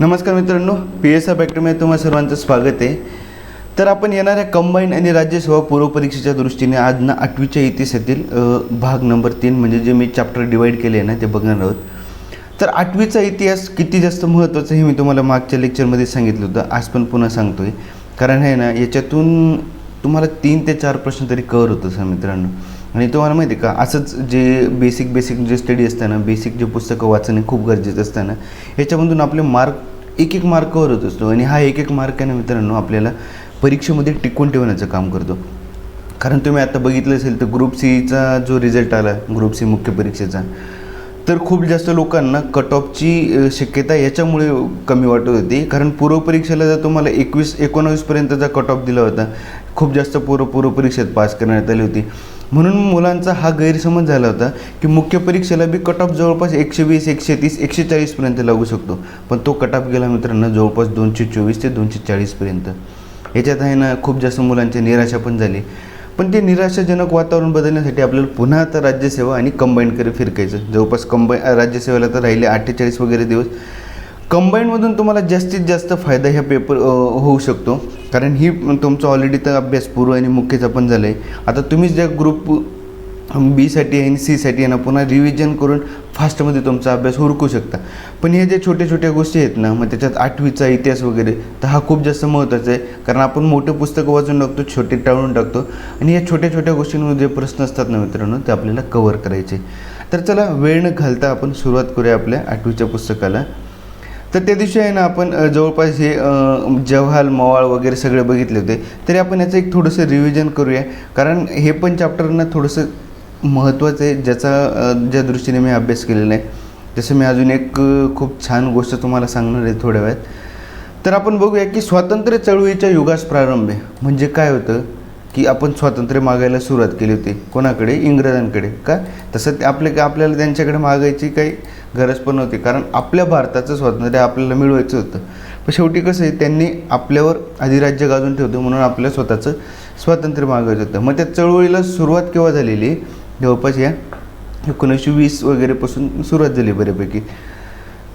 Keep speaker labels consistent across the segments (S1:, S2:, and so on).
S1: नमस्कार मित्रांनो P S R फॅक्टरीमध्ये तुम्हा सर्वांचं स्वागत आहे. तर आपण येणाऱ्या कंबाईन आणि राज्यसेवा पूर्वपरीक्षेच्या दृष्टीने आज ना आठवीच्या इतिहासातील भाग नंबर तीन म्हणजे जे मी चॅप्टर डिवाईड केले आहे ना ते बघणार आहोत. तर आठवीचा इतिहास किती जास्त महत्त्वाचा हे मी तुम्हाला मागच्या लेक्चरमध्ये सांगितलं होतं. आज पण पुन्हा सांगतो आहे कारण आहे ना याच्यातून तुम्हाला तीन ते चार प्रश्न तरी कवर होतं सर मित्रांनो. आणि तुम्हाला माहिती आहे का असंच जे बेसिक बेसिक जे स्टडी असतं ना बेसिक जे पुस्तकं वाचणे खूप गरजेचं असतं ना याच्यामधून आपले मार्क एक एक मार्कवर होत असतो. आणि हा एक एक मार्क आहे ना मित्रांनो आपल्याला परीक्षेमध्ये टिकून ठेवण्याचं काम करतो. कारण तुम्ही आता बघितलं असेल तर ग्रुप सीचा जो रिझल्ट आला ग्रुप सी मुख्य परीक्षेचा तर खूप जास्त लोकांना कट ऑफची शक्यता याच्यामुळे कमी वाटत होती. कारण पूर्वपरीक्षेला जर तुम्हाला एकवीस एकोणावीसपर्यंतचा कट ऑफ दिला होता खूप जास्त पूर्व पूर्वपरीक्षेत पास करण्यात आली होती. म्हणून मुलांचा हा गैरसमज झाला होता की मुख्य परीक्षेला बी कट ऑफ जवळपास एकशे वीस एकशे तीस एकशे चाळीसपर्यंत लागू शकतो. पण तो कट ऑफ गेला मित्रांनो जवळपास दोनशे चोवीस ते दोनशे चाळीसपर्यंत याच्यात आहे ना खूप जास्त मुलांची निराशा पण झाली. पण ते निराशाजनक वातावरण बदलण्यासाठी आपल्याला पुन्हा आता राज्यसेवा आणि कंबाईनकडे फिरकायचं. जवळपास कंबाई राज्यसेवेला तर राहिले अठ्ठेचाळीस वगैरे दिवस. कंबाईनमधून तुम्हाला जास्तीत जास्त फायदा ह्या पेपर होऊ शकतो. कारण ही तुमचा ऑलरेडी तर अभ्यास पूर्व आणि मुख्यचा पण झालं आहे आता तुम्ही ज्या ग्रुप बीसाठी आणि सीसाठी आहे ना पुन्हा रिव्हिजन करून फास्टमध्ये तुमचा अभ्यास हुरकू शकता. पण हे जे छोट्या छोट्या गोष्टी आहेत ना मग त्याच्यात आठवीचा इतिहास वगैरे तर हा खूप जास्त महत्त्वाचा आहे. कारण आपण मोठे पुस्तकं वाचून टाकतो छोटे टाळून टाकतो. आणि या छोट्या छोट्या गोष्टींमध्ये जे प्रश्न असतात ना मित्रांनो ते आपल्याला कवर करायचे. तर चला वेळ न घालता आपण सुरुवात करूया आपल्या आठवीच्या पुस्तकाला. तर त्या दिवशी आहे ना आपण जवळपास हे अ, जव्हाल मवाळ वगैरे सगळे बघितले होते. तरी आपण याचं एक थोडंसं रिव्हिजन करूया. कारण हे पण चॅप्टरना थोडंसं महत्त्वाचं आहे ज्याचा ज्या दृष्टीने मी अभ्यास केलेला आहे. जसं मी अजून एक खूप छान गोष्ट तुम्हाला सांगणार आहे थोड्या वेळात. तर आपण बघूया की स्वातंत्र्य चळवळीच्या युगास प्रारंभ आहे. म्हणजे काय होतं? की आपण स्वातंत्र्य मागायला सुरुवात केली होती. कोणाकडे? इंग्रजांकडे. का? तसं ते आपले आपल्याला त्यांच्याकडे मागायची काही गरज पण नव्हती. कारण आपल्या भारताचं स्वातंत्र्य आपल्याला मिळवायचं होतं. पण शेवटी कसं आहे त्यांनी आपल्यावर अधिराज्य गाजून ठेवतं म्हणून आपल्या स्वतःचं स्वातंत्र्य मागायचं होतं. मग त्या चळवळीला सुरुवात केव्हा झालेली? जवळपास या एकोणीसशे वीस वगैरेपासून सुरुवात झाली बऱ्यापैकी.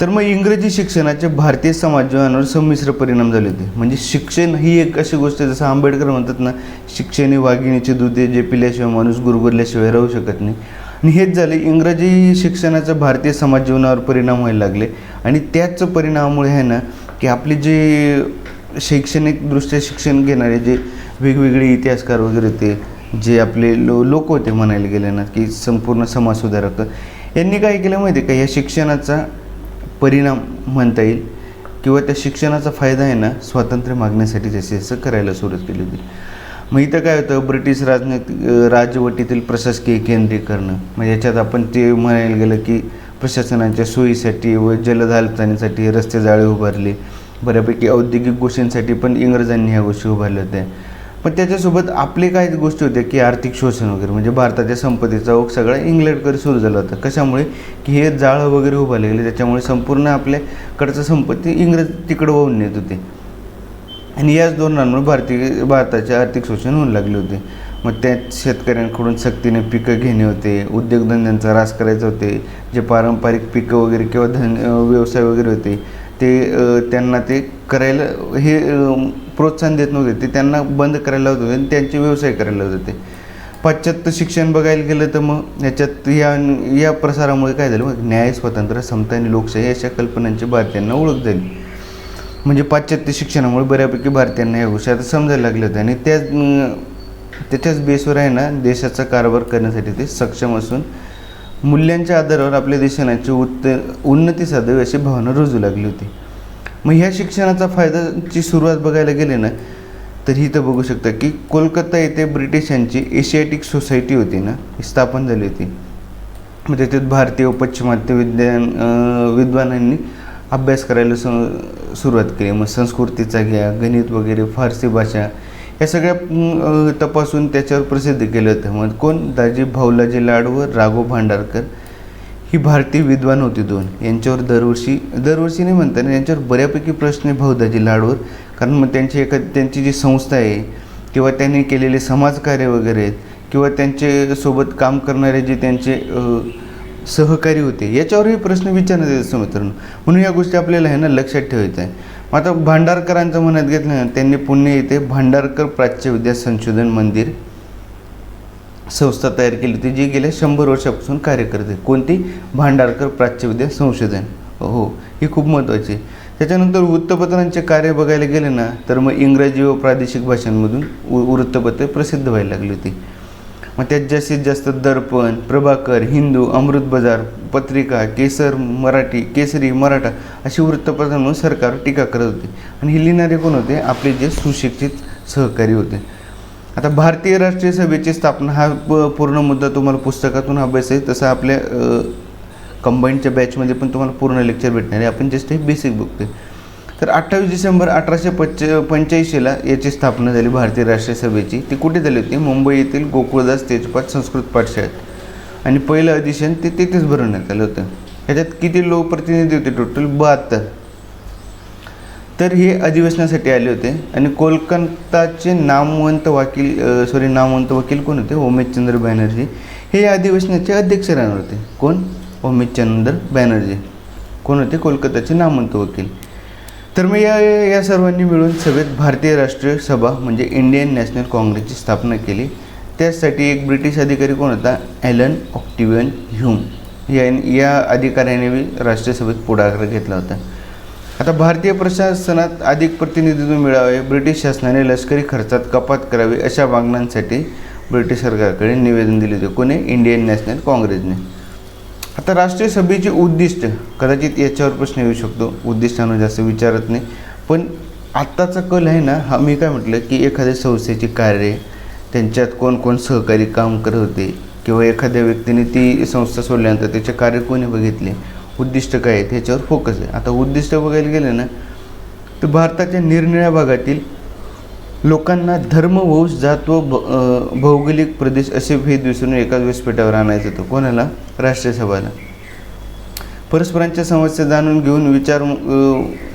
S1: तर मग इंग्रजी शिक्षणाचे भारतीय समाज जीवनावर संमिश्र परिणाम झाले होते. म्हणजे शिक्षण ही एक अशी गोष्ट आहे जसं आंबेडकर म्हणतात ना शिक्षण ही वाघिणीचे दूध आहे जे पिल्याशिवाय माणूस गुरगुरल्याशिवाय राहू शकत नाही. आणि हेच झाले इंग्रजी शिक्षणाचा भारतीय समाज जीवनावर परिणाम व्हायला लागले. आणि त्याच परिणामामुळे आहे ना की आपले जे शैक्षणिकदृष्ट्या शिक्षण घेणारे जे वेगवेगळे इतिहासकार वगैरे होते जे आपले लो लोक होते म्हणायला गेले ना की संपूर्ण समाजसुधारक यांनी काय केलं माहिती आहे का? या शिक्षणाचा परिणाम म्हणता येईल किंवा त्या शिक्षणाचा फायदा आहे ना स्वातंत्र्य मागण्यासाठी जसे जसं करायला सुरुवात केली होती. मग इथं काय होतं ब्रिटिश राजनैतिक राजवटीतील प्रशासकीय केंद्रीकरण. मग याच्यात आपण ते म्हणायला गेलं की प्रशासनाच्या सोयीसाठी व जलद हालचालीसाठी रस्ते जाळे उभारले. बऱ्यापैकी औद्योगिक गोष्टींसाठी पण इंग्रजांनी ह्या गोष्टी उभारल्या होत्या. पण त्याच्यासोबत आपले काय गोष्टी होत्या की आर्थिक शोषण वगैरे म्हणजे भारताच्या संपत्तीचा ओघ सगळा इंग्लंडकडे सुरू झाला होता. कशामुळे? की हे जाळं वगैरे उभारले गेले त्याच्यामुळे संपूर्ण आपल्याकडचं संपत्ती इंग्रज तिकडं वाहून नेत होते. आणि याच धोरणांमुळे भारतीय भारताचे आर्थिक शोषण होऊ लागले होते. मग त्यात शेतकऱ्यांकडून सक्तीने पिकं घेणे होते उद्योगधंद्यांचा रास करायचे होते जे पारंपरिक पिकं वगैरे किंवा धन व्यवसाय वगैरे होते ते त्यांना ते करायला हे प्रोत्साहन देत नव्हते. ते त्यांना बंद करायला लावत होते आणि त्यांचे व्यवसाय करायला लावत होते. पाश्चात्य शिक्षण बघायला गेलं तर मग याच्यात या या प्रसारामुळे काय झालं? मग न्याय स्वातंत्र्य समता आणि लोकशाही अशा कल्पनांची भारतीयांना ओळख झाली. म्हणजे पाश्चात्य शिक्षणामुळे बऱ्यापैकी भारतीयांना या गोष्टी आता समजायला लागल्या होत्या आणि त्या त्याच्याच बेसवर आहे ना देशाचा कारभार करण्यासाठी ते सक्षम असून मूल्यांच्या आधारावर आपल्या देशानाची उत्त उन्नती साधावी अशी भावना रुजू लागली होती. मग ह्या शिक्षणाचा फायदाची सुरुवात बघायला गेले ना तर ही तर बघू शकता की कोलकाता येथे ब्रिटिशांची एशियाटिक सोसायटी होती ना ही स्थापन झाली होती. मग त्याच्यात भारतीय व पाश्चिमात्य विद्यान विद्वानांनी अभ्यास करायला सुरुवात केली. मग संस्कृतीचा घ्या गणित वगैरे फारसी भाषा या सगळ्या तपासून त्याच्यावर प्रसिद्ध केलं होतं. मग कोण? दाजी भाऊलाजी लाड व राघव भांडारकर ही भारतीय विद्वान होती दोन. यांच्यावर दरवर्षी दरवर्षी नाही म्हणताना यांच्यावर बऱ्यापैकी प्रश्न आहे भाऊदाजी लाडवर. कारण मग त्यांची एखादी त्यांची जी संस्था आहे किंवा त्यांनी केलेले समाजकार्य वगैरे आहेत किंवा त्यांचे सोबत काम करणारे जे त्यांचे सहकारी होते याच्यावरही प्रश्न विचारण्यात येत मित्रांनो. म्हणून या गोष्टी आपल्याला आहे ना लक्षात ठेवायचं आहे मग आता भांडारकरांचं म्हणत घेतलं ना त्यांनी पुणे येथे भांडारकर प्राच्यविद्या संशोधन मंदिर संस्था तयार केली होती जी गेल्या शंभर वर्षापासून कार्य करते. कोणती? भांडारकर प्राच्यविद्या संशोधन. हो ही खूप महत्त्वाची आहे. त्याच्यानंतर वृत्तपत्रांचे कार्य बघायला गेले ना तर मग इंग्रजी व प्रादेशिक भाषांमधून व- वृत्तपत्रे प्रसिद्ध व्हायला लागली होती. मग त्यात जास्तीत जास्त दर्पण प्रभाकर हिंदू अमृत बाजार पत्रिका केसर मराठी केसरी मराठा अशी वृत्तपत्रांवर सरकार टीका करत होते. आणि हे लिहिणारे कोण होते? आपले जे सुशिक्षित सहकारी होते. आता भारतीय राष्ट्रीय सभेची स्थापना हा प- पूर्ण मुद्दा तुम्हाला पुस्तकातून अभ्यास आहे. तसं आपल्या कंबाईनच्या बॅचमध्ये पण तुम्हाला पूर्ण लेक्चर भेटणार आहे. आपण जस्ट हे बेसिक बघतोय. तर अठ्ठावीस डिसेंबर अठराशे पंच पंच्याऐंशीला याची स्थापना झाली भारतीय राष्ट्रीय सभेची. ती कुठे झाली होती? मुंबई येथील गोकुळदास तेजपात संस्कृत पाठशाळेत. आणि पहिलं अधिवेशन ते तिथेच भरवण्यात आलं होतं. ह्याच्यात किती लोकप्रतिनिधी होते? टोटल बहात्तर. तर हे अधिवेशनासाठी आले होते. आणि कोलकाताचे नामवंत वकील सॉरी नामवंत वकील कोण होते? ओमेशचंद्र बॅनर्जी. हे या अधिवेशनाचे अध्यक्ष राहणार होते. कोण? ओमेशचंद्र बॅनर्जी. कोण होते? कोलकाताचे नामवंत वकील. तर मग या या सर्वांनी मिळून सभेत भारतीय राष्ट्रीय सभा म्हणजे इंडियन नॅशनल काँग्रेसची स्थापना केली. त्यासाठी एक ब्रिटिश अधिकारी कोण होता? Allan Octavian Hume. या या अधिकाऱ्याने बी पुढाकार घेतला होता. आता भारतीय प्रशासनात अधिक प्रतिनिधित्व मिळावे ब्रिटिश शासनाने लष्करी खर्चात कपात करावी अशा मागण्यांसाठी ब्रिटिश सरकारकडे निवेदन दिले होते. कोणी? इंडियन नॅशनल काँग्रेसने. आता राष्ट्रीय सभेचे उद्दिष्ट कदाचित याच्यावर प्रश्न येऊ शकतो. उद्दिष्टांवर जास्त विचारत नाही. पण आत्ताचा कल आहे ना हा मी काय म्हटलं की एखाद्या संस्थेचे कार्य त्यांच्यात कोण कोण सहकारी काम करत होते किंवा एखाद्या व्यक्तीने ती संस्था सोडल्यानंतर त्याचे कार्य कोणी बघितले? उद्दिष्ट काय आहेत ह्याच्यावर फोकस आहे. आता उद्दिष्ट बघायला गेलं ना तर भारताच्या निरनिळ्या भागातील लोकांना धर्म वंश जात व भ- भौगोलिक प्रदेश असे भेद विसरून एकाच व्यासपीठावर आणायचं होतं. कोणाला? राष्ट्रीय सभाला. परस्परांच्या समस्या जाणून घेऊन विचार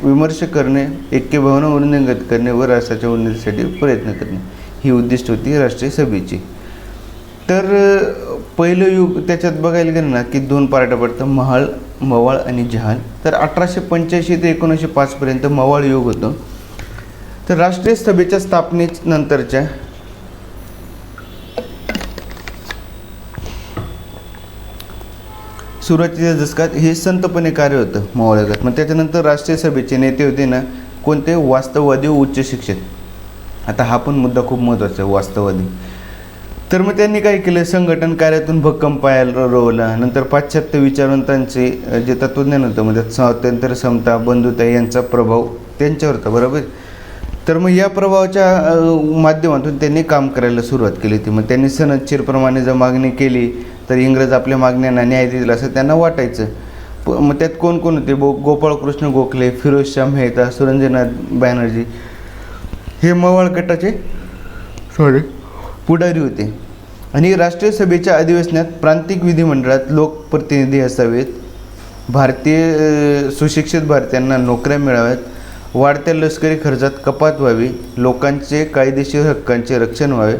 S1: विमर्श करणे ऐक्यभावना वृद्धिंगत करणे व राष्ट्राच्या उन्नतीसाठी प्रयत्न करणे. ही उद्दिष्ट होती राष्ट्रीय सभेची. तर पहिलं युग त्याच्यात बघायला गेलं ना की दोन पार्ट्या पडतं. महाळ मवाळ आणि जहाल. तर अठराशे पंच्याऐंशी ते एकोणीसशे पाचपर्यंत मवाळ युग होतं. तर राष्ट्रीय सभेच्या स्थापनेनंतरच्या सुरुवातीच्या दशकात हे संतपणे कार्य होतं मवाळगत मग त्याच्यानंतर राष्ट्रीय सभेचे नेते होते ना कोणते? वास्तववादी व उच्च शिक्षित. आता हा पण मुद्दा खूप महत्त्वाचा आहे वास्तववादी. तर मग त्यांनी काय केलं? संघटन कार्यातून भक्कम पायाला रोवला. नंतर पाश्चात्य विचारवंतांचे त्यांचे जे तत्त्वज्ञान होतं म्हणजे स्वातंत्र्य समता बंधुता यांचा प्रभाव त्यांच्यावर होता बरोबर? तर मग या प्रभावाच्या माध्यमातून त्यांनी काम करायला सुरुवात केली होती. मग त्यांनी सनदशीरप्रमाणे जर मागणी केली तर इंग्रज आपल्या मागण्यांना न्याय देतील असं त्यांना वाटायचं. प- मग त्यात कोण कोण होते? बो गोपाळकृष्ण गोखले फिरोजशाह मेहता सुरंजनाथ बॅनर्जी हे मवाळ गटाचे सॉरी पुढारी होते. आणि राष्ट्रीय सभेच्या अधिवेशनात प्रांतिक विधिमंडळात लोकप्रतिनिधी असावेत. भारतीय सुशिक्षित भारतीयांना नोकऱ्या मिळाव्यात. वाढत्या लष्करी खर्चात कपात व्हावी. लोकांचे कायदेशीर हक्कांचे रक्षण व्हावे.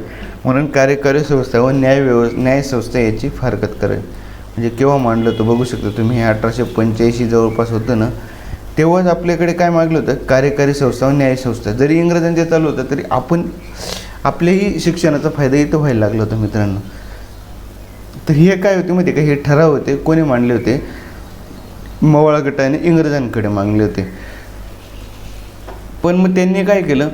S1: म्हणून कार्यकारी संस्था व न्याय व्यव न्याय संस्था याची फारकत करावी. म्हणजे केव्हा मांडलं होतं बघू शकता तुम्ही. हे अठराशे पंच्याऐंशी जवळपास होतं ना. तेव्हाच आपल्याकडे काय मागलं होतं? कार्यकारी संस्था व न्याय संस्था. जरी इंग्रजांचे चालू होतं तरी आपण आपल्याही शिक्षणाचा फायदा इथं व्हायला लागला होता मित्रांनो. तर हे काय होते माहिती आहे का? हे ठराव होते कोणी मांडले होते? मवाळा गटाने इंग्रजांकडे मागले होते. पण मग त्यांनी काय केलं?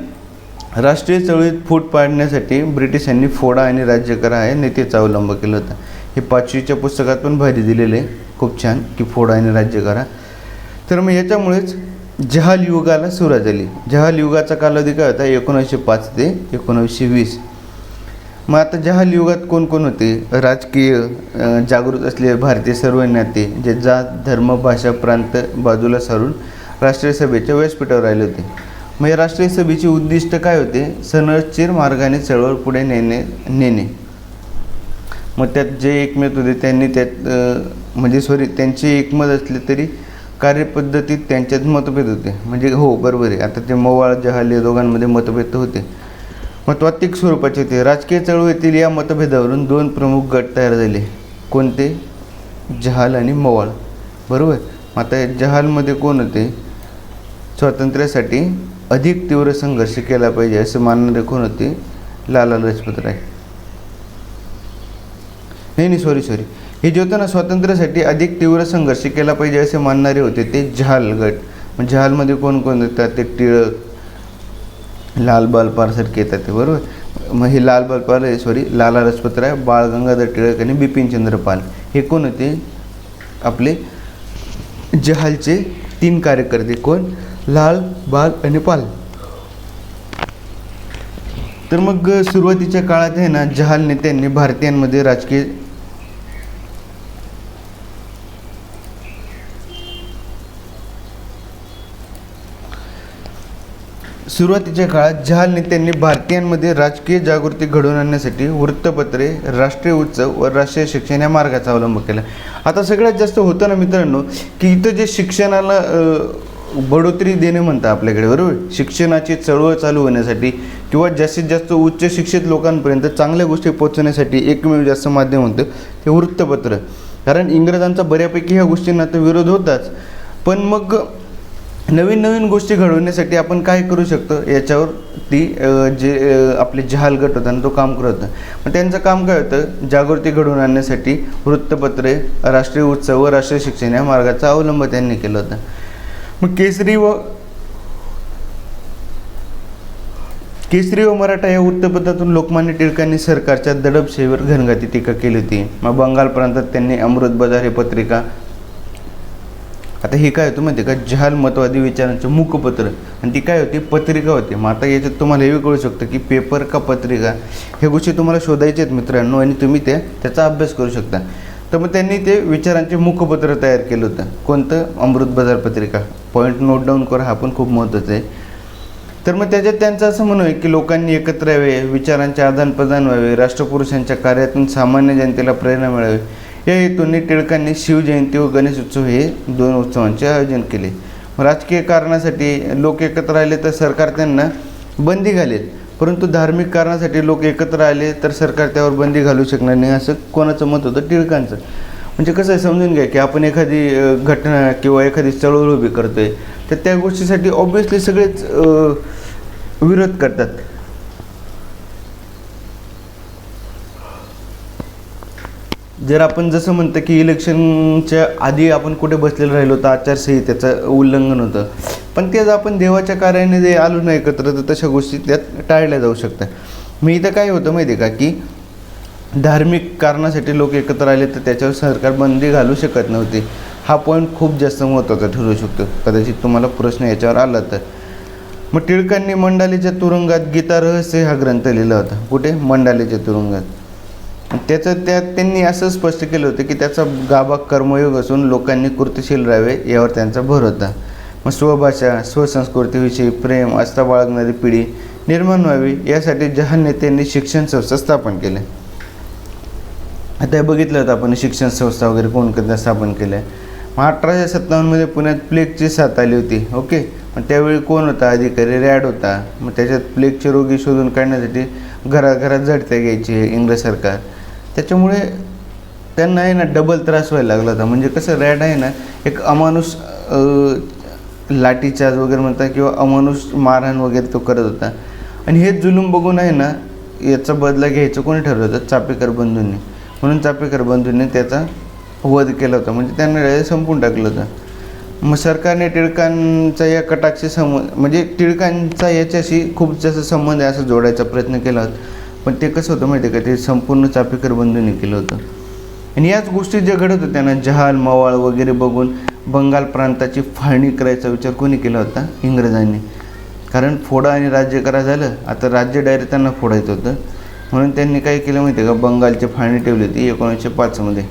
S1: राष्ट्रीय चळवळीत फूट पाडण्यासाठी ब्रिटिशांनी फोडा आणि राज्य करा या नीतीचा अवलंब केला होता. हे पाचवीच्या पुस्तकात पण भारी दिलेलं आहे. खूप छान की फोडा आणि राज्य करा. तर मग याच्यामुळेच जहाल युगाला सुरुवात झाली. जहाल युगाचा कालावधी काय होता? एकोणीसशे पाच ते एकोणीसशे वीस. मग आता जहाल युगात कोण कोण होते? राजकीय जागृत असलेले भारतीय सर्व नेते जे जात धर्म भाषा प्रांत बाजूला सारून राष्ट्रीय सभेच्या व्यासपीठावर आले होते. मग या राष्ट्रीय सभेचे उद्दिष्ट काय होते? सनचिर मार्गाने चळवळ पुढे नेणे नेणे. मग त्यात जे एकमत होते त्यांनी त्यात म्हणजे सॉरी त्यांचे एकमत असले तरी कार्यपद्धतीत त्यांच्यात मतभेद होते. म्हणजे हो बरोबर आहे. आता ते मवाळ जहाल या दोघांमध्ये मतभेद होते. महत्वात्मिक स्वरूपाचे होते राजकीय चळवळीतील या मतभेदावरून दोन प्रमुख गट तयार झाले. कोणते? जहाल आणि मवाळ. बरोबर? मग आता जहालमध्ये कोण होते? स्वातंत्र्यासाठी अधिक तीव्र संघर्ष केला पाहिजे असं मानणारे कोण होते? लाला लजपत राय. नाही नाही सॉरी सॉरी हे जे ना स्वातंत्र्यासाठी अधिक तीव्र संघर्ष केला पाहिजे असे मानणारे होते ते जहाल गट. झालमध्ये जहालमध्ये कोण कोण येतात ते टिळक लाल बालपार सारखे येतात ते बरोबर? मग हे लाल बालपाल सॉरी लाला लजपतराय बाळ गंगाधर टिळक आणि बिपिनचंद्र पाल. हे कोण होते? आपले जहालचे तीन कार्यकर्ते कोण? लाल बाल आणि पाल. तर मग सुरुवातीच्या काळात आहे ना जहाल नेत्यांनी भारतीयांमध्ये राजकीय सुरुवातीच्या काळात जहाल नेत्यांनी भारतीयांमध्ये राजकीय जागृती घडवून आणण्यासाठी वृत्तपत्रे राष्ट्रीय उत्सव व राष्ट्रीय शिक्षण या मार्गाचा अवलंब केला. आता सगळ्यात जास्त होतं ना मित्रांनो की इथं जे शिक्षणाला बढोतरी देणे म्हणतात आपल्याकडे बरोबर? शिक्षणाची चळवळ चालू होण्यासाठी किंवा जास्तीत जास्त उच्च शिक्षित लोकांपर्यंत चांगल्या गोष्टी पोहोचण्यासाठी एकमेव जास्त माध्यम होतं ते वृत्तपत्र. कारण इंग्रजांचा बऱ्यापैकी ह्या गोष्टींना तर विरोध होताच. पण मग नवीन नवीन गोष्टी घडवण्यासाठी आपण काय करू शकतो? याच्यावर ती जे आपले जहाल गट होता तो काम करत होता. मग त्यांचं काम काय होतं? जागृती घडवून आणण्यासाठी वृत्तपत्रे राष्ट्रीय उत्सव व राष्ट्रीय शिक्षण या मार्गाचा अवलंब त्यांनी केला होता. मग केसरी व केसरी व मराठा या वृत्तपत्रातून लोकमान्य टिळकांनी सरकारच्या दडपशेवर घनघाती टीका केली होती. मग बंगाल प्रांतात त्यांनी अमृत बाजार हे पत्रिका आता हे काय होतं माहिती आहे का? जहाल मतवादी विचारांचं मुखपत्र. आणि ती काय होती? पत्रिका होती. मग आता याच्यात तुम्हाला हे कळू शकतं की पेपर का पत्रिका? ह्या गोष्टी तुम्हाला शोधायच्या आहेत मित्रांनो आणि तुम्ही ते त्याचा अभ्यास करू शकता. तर मग त्यांनी ते विचारांचे मुखपत्र तयार केलं होतं. कोणतं? अमृत बाजार पत्रिका. पॉईंट नोट डाऊन करा. हा पण खूप महत्त्वाचा आहे. तर मग त्याच्यात त्यांचं असं म्हणणं आहे की लोकांनी एकत्र यावे विचारांचे आदानप्रदान व्हावे राष्ट्रपुरुषांच्या कार्यातून सामान्य जनतेला प्रेरणा मिळावी. या हेतूने टिळकांनी शिवजयंती व गणेश उत्सव हे दोन उत्सवांचे आयोजन केले. राजकीय कारणासाठी लोक एकत्र आले तर सरकार त्यांना बंदी घालेल. परंतु धार्मिक कारणासाठी लोक एकत्र आले तर सरकार त्यावर बंदी घालू शकणार नाही असं कोणाचं मत होतं? टिळकांचं. म्हणजे कसं आहे समजून घ्या की आपण एखादी घटना किंवा एखादी चळवळ उभी करतोय तर त्या गोष्टीसाठी ऑब्वियसली सगळेच विरोध करतात. जर आपण जसं म्हणतं की इलेक्शनच्या आधी आपण कुठे बसलेलं राहिलो तर आचारसंहितेचं उल्लंघन होतं. पण तेच आपण देवाच्या कार्याने जे आलो ना एकत्र तर तशा गोष्टी त्यात टाळल्या जाऊ शकतात. मी इथं काय होतं माहिती आहे का की धार्मिक कारणासाठी लोक एकत्र आले तर त्याच्यावर सरकार बंदी घालू शकत नव्हती. हा पॉईंट खूप जास्त महत्त्वाचा ठरू शकतो. कदाचित तुम्हाला प्रश्न याच्यावर आला तर. मग टिळकांनी मंडालीच्या तुरुंगात गीता रहस्य हा ग्रंथ लिहिला होता. कुठे? मंडालीच्या तुरुंगात. त्याचं त्यात त्यांनी असं स्पष्ट केलं होतं की त्याचा गाभा कर्मयोग असून लोकांनी कृतिशील राहावे यावर त्यांचा भर होता. मग स्वभाषा स्वसंस्कृतीविषयी प्रेम आस्था बाळगणारी पिढी निर्माण व्हावी यासाठी जहान नेत्यांनी शिक्षण संस्था स्थापन केल्या आता हे बघितलं होतं आपण शिक्षण संस्था वगैरे कोण स्थापन केल्या. मग अठराशे सत्तावन्नमध्ये पुण्यात प्लेगची साथ आली होती ओके? मग त्यावेळी कोण होता? अधिकारी रॅड होता. मग त्याच्यात प्लेगचे रोगी शोधून काढण्यासाठी घराघरात झडत्या घ्यायची इंग्रज सरकार. त्याच्यामुळे त्यांना आहे ना डबल त्रास व्हायला लागला होता. म्हणजे कसं रॅड आहे ना एक अमानुष लाठीचार्ज वगैरे म्हणतात किंवा अमानुष मारहाण वगैरे तो करत होता. आणि हे जुलूम बघून आहे ना याचा बदला घ्यायचं कोणी ठरवलं होतं? चापेकर बंधूंनी. म्हणून चापेकर बंधूंनी त्याचा वध केला होता. म्हणजे त्यांना संपून टाकलं होतं. मग सरकारने टिळकांचा या कटाक्षी संबंध म्हणजे टिळकांचा याच्याशी खूप जास्त संबंध आहे असं जोडायचा प्रयत्न केला होता. पण ते कसं होतं माहिती आहे का? ते संपूर्ण चापेकर बंधूंनी केलं होतं. आणि याच गोष्टी ज्या घडत होत्या ना जहाल मवाळ वगैरे बघून बंगाल प्रांताची फाळणी करायचा विचार कोणी केला होता? इंग्रजांनी. कारण फोडा आणि राज्य करा झालं आता राज्य डायरेक्ट त्यांना फोडायचं होतं. म्हणून त्यांनी काय केलं माहिती आहे का? बंगालची फाळणी ठेवली होती एकोणीसशे पाचमध्ये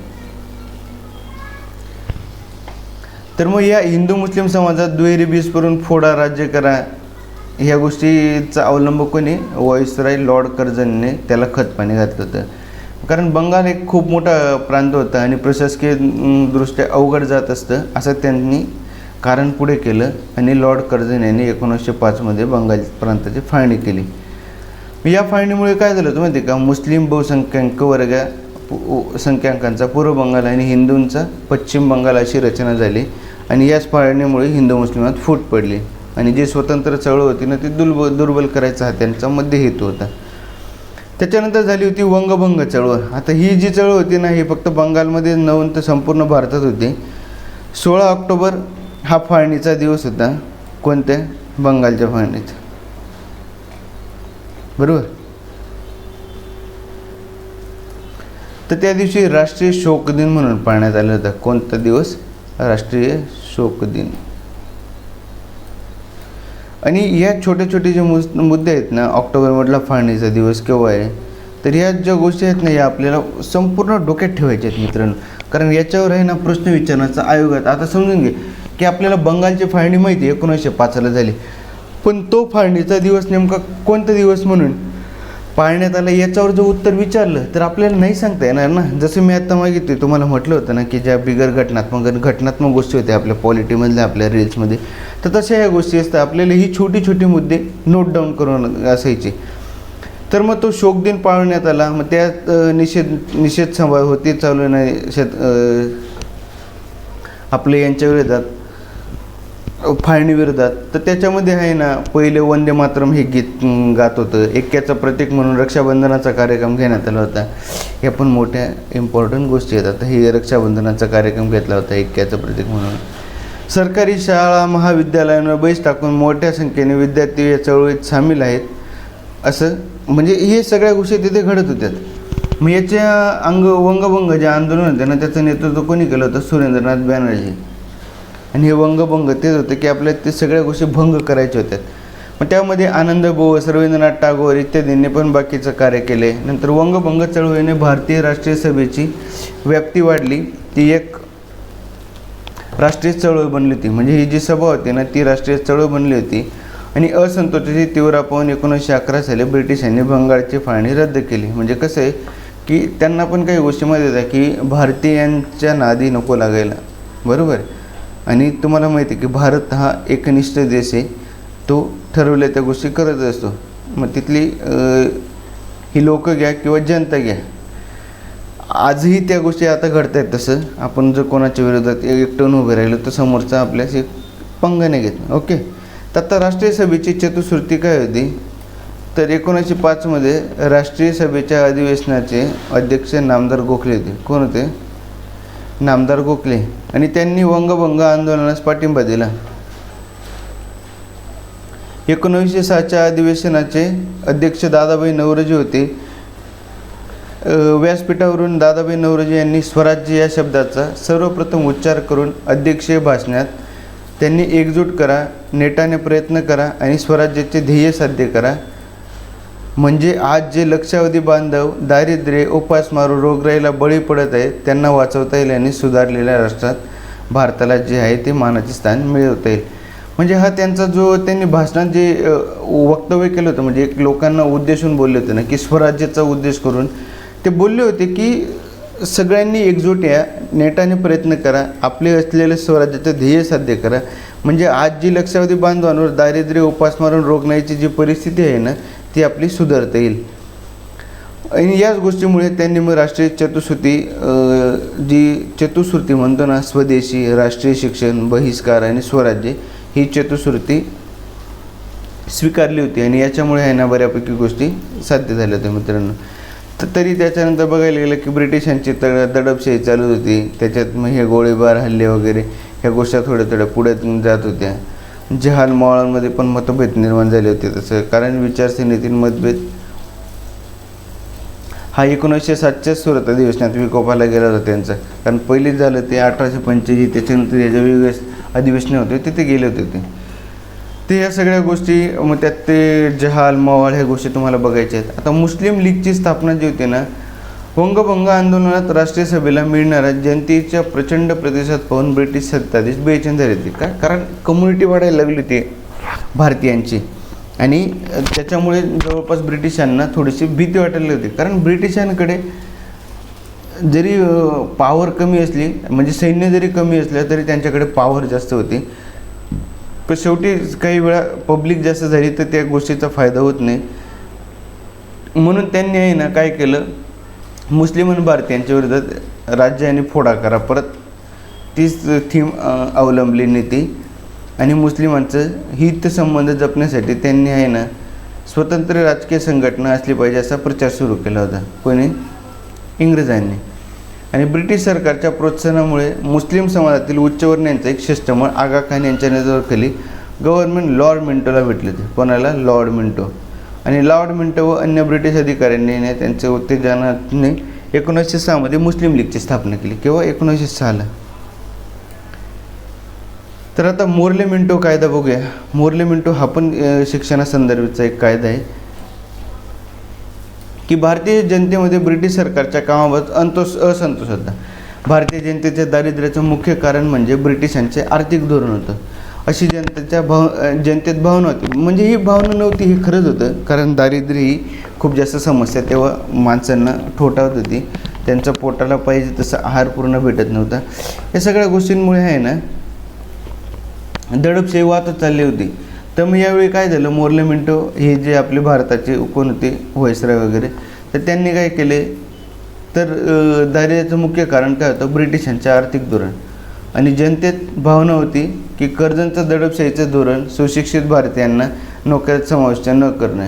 S1: तर मग या हिंदू मुस्लिम समाजात दुहेरी बीज करून फोडा राज्य करा ह्या गोष्टीचा अवलंब कोणी? व्हॉइसराय लॉर्ड कर्जनने त्याला खतपाणी घातलं होतं. कारण बंगाल एक खूप मोठा प्रांत होता आणि प्रशासकीय दृष्ट्या अवघड जात असतं असं त्यांनी कारण पुढे केलं आणि लॉर्ड कर्जन यांनी एकोणीसशे पाचमध्ये बंगाल प्रांताची फाळणी केली. या फाळणीमुळे काय झालं होतं माहिती आहे का? मुस्लिम बहुसंख्याक वर्ग संख्यांकांचा पूर्व बंगाल आणि हिंदूंचा पश्चिम बंगाल अशी रचना झाली आणि याच फाळणीमुळे हिंदू मुस्लिमात फूट पडली. आणि जी स्वतंत्र चळवळ होती ना ती दुर्बल दुर्बल करायचा हा त्यांचा मध्य हेतू होता. त्याच्यानंतर झाली होती वंगभंग चळवळ. आता ही जी चळवळ होती ना ही फक्त बंगालमध्ये नव्हून तर संपूर्ण भारतात होती. सोळा ऑक्टोबर हा फाळणीचा दिवस होता. कोणत्या? बंगालच्या फाळणीचा. बरोबर? तर त्या दिवशी राष्ट्रीय शोक दिन म्हणून पाळण्यात आला होता. कोणता दिवस? राष्ट्रीय शोक दिन. आणि या छोटे छोटे जे मुस मुद्दे आहेत ना ऑक्टोबरमधला फाळणीचा दिवस केव्हा आहे तर ह्या ज्या गोष्टी आहेत ना या आपल्याला संपूर्ण डोक्यात ठेवायच्या आहेत मित्रांनो. कारण याच्यावर आहे ना प्रश्न विचारण्याचा आयोग आहे. आता समजून घे की आपल्याला बंगालची फाळणी माहिती आहे एकोणीसशे पाचला झाली. पण तो फाळणीचा दिवस नेमका कोणता दिवस म्हणून? पाळण्यात आला याच्यावर जर उत्तर विचारलं तर आपल्याला नाही सांगता येणार ना. जसं मी आत्ता मागितले तुम्हाला म्हटलं होतं ना की ज्या बिगर घटनात्मक घटनात्मक गोष्टी होत्या आपल्या पॉलिटीमधल्या आपल्या रील्समध्ये तर तशा ह्या गोष्टी असतात. आपल्याला ही छोटी छोटी मुद्दे नोट डाऊन करून असायचे. तर मग तो शोक दिन पाळण्यात आला. मग त्यात निषेध निषेध सभा होती चालू नाही शेत आपले यांच्या विरोधात फाळणी विरोधात. तर त्याच्यामध्ये आहे ना पहिले वंदे मातरम हे गीत गात होतं. ऐक्याचं प्रतीक म्हणून रक्षाबंधनाचा कार्यक्रम घेण्यात आला होता. ह्या पण मोठ्या इम्पॉर्टंट गोष्टी आहेत. आता हे रक्षाबंधनाचा कार्यक्रम घेतला होता ऐक्याचं प्रतीक म्हणून. सरकारी शाळा महाविद्यालयांवर बैस टाकून मोठ्या संख्येने विद्यार्थी या चळवळीत सामील आहेत. असं म्हणजे हे सगळ्या गोष्टी तिथे घडत होत्यात मग याच्या अंग वंगभंग जे आंदोलन होते ना त्याचं नेतृत्व कोणी केलं होतं? सुरेंद्रनाथ बॅनर्जी. आणि हे वंगभंग तेच होतं की आपल्याला ते सगळ्या गोष्टी भंग करायच्या होत्या. मग त्यामध्ये आनंद बोस रवींद्रनाथ टागोर इत्यादींनी पण बाकीचं कार्य केले. नंतर वंगभंग चळवळीने भारतीय राष्ट्रीय सभेची व्याप्ती वाढली. ती एक राष्ट्रीय चळवळ बनली होती. म्हणजे ही जी सभा होती ना ती राष्ट्रीय चळवळ बनली होती. आणि असंतोषाची तीव्र पाहून एकोणीसशे अकरा साली ब्रिटिशांनी बंगालची फाळणी रद्द केली. म्हणजे कसं आहे की त्यांना पण काही गोष्टी माहीत होत्या की भारतीयांच्या नादी नको लागायला. बरोबर? आणि तुम्हाला माहिती आहे की भारत हा एकनिष्ठ देश आहे. तो ठरवल्या त्या गोष्टी करत असतो. मग तिथली ही लोक घ्या किंवा जनता घ्या. आजही त्या गोष्टी आता घडत आहेत तसं. आपण जर कोणाच्या विरोधात एकटून उभे राहिलो तर समोरचा आपल्याशी पंगाने पंग घेत. ओके? तर आता राष्ट्रीय सभेची चतुश्रुती काय होती? तर एकोणीसशे पाचमध्ये राष्ट्रीय सभेच्या अधिवेशनाचे अध्यक्ष नामदार गोखले होते. कोण होते? नामदार गोखले. आणि त्यांनी वंगभंग आंदोलनास पाठिंबा दिला. एकोणीसशे सहाच्या अधिवेशनाचे अध्यक्ष दादाभाई नवरोजी होते. व्यासपीठावरून दादाबाई नवरोजी यांनी स्वराज्य या शब्दाचा सर्वप्रथम उच्चार करून अध्यक्षीय भाषणात त्यांनी एकजूट करा नेटाने प्रयत्न करा आणि स्वराज्याचे ध्येय साध्य करा. म्हणजे आज जे लक्षावधी बांधव दारिद्र्य उपासमारू रोगराईला बळी पडत आहेत त्यांना वाचवता येईल आणि सुधारलेल्या राष्ट्रात भारताला जे आहे ते मानाचे स्थान मिळवता येईल. म्हणजे हा त्यांचा जो त्यांनी भाषणात जे वक्तव्य केलं होतं म्हणजे एक लोकांना उद्देशून बोलले होते ना की स्वराज्याचा उद्देश करून ते बोलले होते की सगळ्यांनी एकजूट या नेटाने प्रयत्न करा आपले असलेले स्वराज्याचं ध्येय साध्य करा. म्हणजे आज जी लक्षावधी बांधवांवर दारिद्र्य उपासमारून रोखण्याची जी परिस्थिती आहे ना ती आपली सुधारता येईल. आणि याच गोष्टीमुळे त्यांनी मग राष्ट्रीय चतुश्रुती जी चतुश्रुती म्हणतो ना स्वदेशी राष्ट्रीय शिक्षण बहिष्कार आणि स्वराज्य ही चतुश्रुती स्वीकारली होती. आणि याच्यामुळे आहे ना बऱ्यापैकी गोष्टी साध्य झाल्या होत्या मित्रांनो. तर तरी त्याच्यानंतर बघायला गेलं की ब्रिटिशांची तड दडपशाही चालू होती. त्याच्यात मग हे गोळीबार हल्ले वगैरे ह्या गोष्टी थोड्या थोड्या पुढे जात होत्या. जहाल मॉळांमध्ये पण मतभेद निर्माण झाले होते तसं. कारण विचारसरणीतील मतभेद हा एकोणीसशे सातच्या सुरत अधिवेशनात विकोपाला गेला होता त्यांचा. कारण पहिलीच झालं ते अठराशे पंच्याऐंशी त्याच्यानंतर याच्या वेगवेगळे अधिवेशने होते तिथे गेले होते ते. ते या सगळ्या गोष्टी मग त्यात ते जहाल मवाळ ह्या गोष्टी तुम्हाला बघायच्या आहेत. आता मुस्लिम लीगची स्थापना जी होती ना वंगभंग आंदोलनात राष्ट्रीय सभेला मिळणारा जनतेच्या प्रचंड प्रतिसाद पाहून ब्रिटिश सत्ताधीश बेचैन झाले होते. का? कारण कम्युनिटी वाढायला लागली होती भारतीयांची. आणि त्याच्यामुळे जवळपास ब्रिटिशांना थोडीशी भीती वाटायला होती. कारण ब्रिटिशांकडे जरी पॉवर कमी असली म्हणजे सैन्य जरी कमी असलं तरी त्यांच्याकडे पॉवर जास्त होती. पण शेवटी काही वेळा पब्लिक जास्त झाली तर त्या गोष्टीचा फायदा होत नाही. म्हणून त्यांनी आहे ना काय केलं? मुस्लिम आणि भारतीयांच्या विरोधात राज्य आणि फोडा करा. परत तीच थीम अवलंबली नीती आणि मुस्लिमांचं हितसंबंध जपण्यासाठी त्यांनी आहे ना स्वतंत्र राजकीय संघटना असली पाहिजे असा प्रचार सुरू केला होता. कोणी? इंग्रजांनी. आणि ब्रिटिश सरकारच्या प्रोत्साहनामुळे मुस्लिम समाजातील उच्चवर्णीयांचं एक शिष्टमंडळ आगा खान यांच्या नेतृत्वाखाली गव्हर्नमेंट लॉर्ड मिंटोला भेटले होते. कोणाला? लॉर्ड मिंटो आणि लॉर्ड मिंटो व अन्य ब्रिटिश अधिकाऱ्यांनी त्यांच्या उत्तेजनाने एकोणीसशे सहामध्ये मुस्लिम लीगची स्थापना केली. किंवा एकोणीसशे सहाला. तर आता मोर्ले मिंटो कायदा बघूया. मोर्ले मिंटो हा पण अ, शिक्षणासंदर्भाचा एक कायदा आहे. की भारतीय जनतेमध्ये ब्रिटिश सरकारच्या कामाबाबत अंतोष असंतोष होता भारतीय जनतेच्या दारिद्र्याचं मुख्य कारण म्हणजे ब्रिटिशांचे आर्थिक धोरण होतं. अशी जनतेच्या भाव जनतेत भावना होती. म्हणजे ही भावना नव्हती हे खरंच होतं. कारण दारिद्र्य ही खूप जास्त समस्या तेव्हा माणसांना ठोठावत होती. त्यांच्या पोटाला पाहिजे तसं आहार पूर्ण भेटत नव्हता. या सगळ्या गोष्टींमुळे आहे ना दडपशाही वाहतच चालली होती. तर मग यावेळी काय झालं? मोरले मिंटो हे जे आपले भारताचे कोण होते? व्हायसराय वगैरे. तर त्यांनी काय केले? तर दारिद्र्याचं मुख्य कारण काय होतं? ब्रिटिशांचे आर्थिक धोरण. आणि जनतेत भावना होती की कर्जांचं दडपशाहीचं धोरण सुशिक्षित भारतीयांना नोकऱ्यात समाविष्ट न करणे.